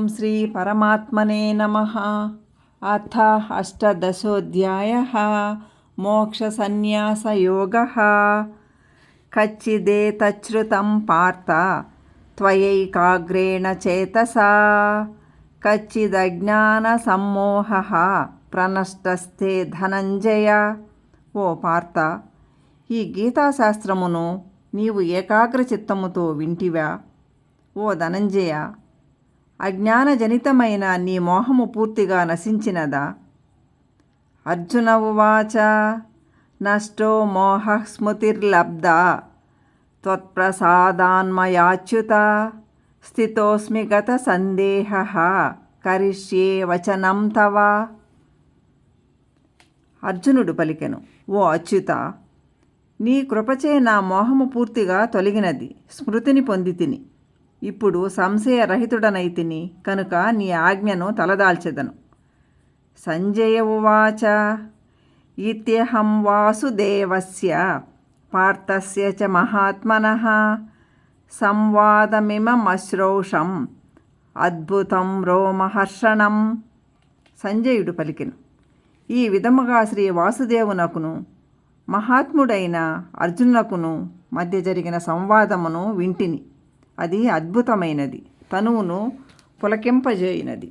ఓం శ్రీ పరమాత్మనే నమ. అథ అష్టదశోధ్యాయ. మోక్షసన్యాసయోగ. కచ్చిదేతచ్రుతం పార్థ త్వయైకాగ్రేణ చేతసా. కచ్చిదజ్ఞానసమ్మోహ ప్రణష్టస్తే ధనంజయ. ఓ పార్థ ఈ గీతాశాస్త్రమును నీవు ఏకాగ్ర చిత్తముతో వింటివా? ఓ ధనంజయ అజ్ఞానజనితమైన నీ మోహము పూర్తిగా నశించినదా? అర్జున ఉవాచ నష్టో మోహ స్మృతిర్లబ్ధ త్వత్ప్రసాదాన్మయాచ్యుత స్థితోస్మి గత సందేహ కరిష్యే వచనం తవ. అర్జునుడు పలికెను ఓ అచ్యుత నీ కృపచే నా మోహము పూర్తిగా తొలగినది స్మృతిని పొంది తిని. ఇప్పుడు సంశయరహితుడనైతిని కనుక నీ ఆజ్ఞను తలదాల్చెదను. సంజయ ఉవాచ ఇత్యహం వాసుదేవస్య పార్థస్య చ మహాత్మన సంవాదమిమశ్రౌషం అద్భుతం రోమహర్షణం. సంజయుడు పలికెను. ఈ విధముగా శ్రీ వాసుదేవునకును మహాత్ముడైన అర్జునునకును మధ్య జరిగిన సంవాదమును వింటిని. అది అద్భుతమైనది. తనువును పులకింపజేయినది.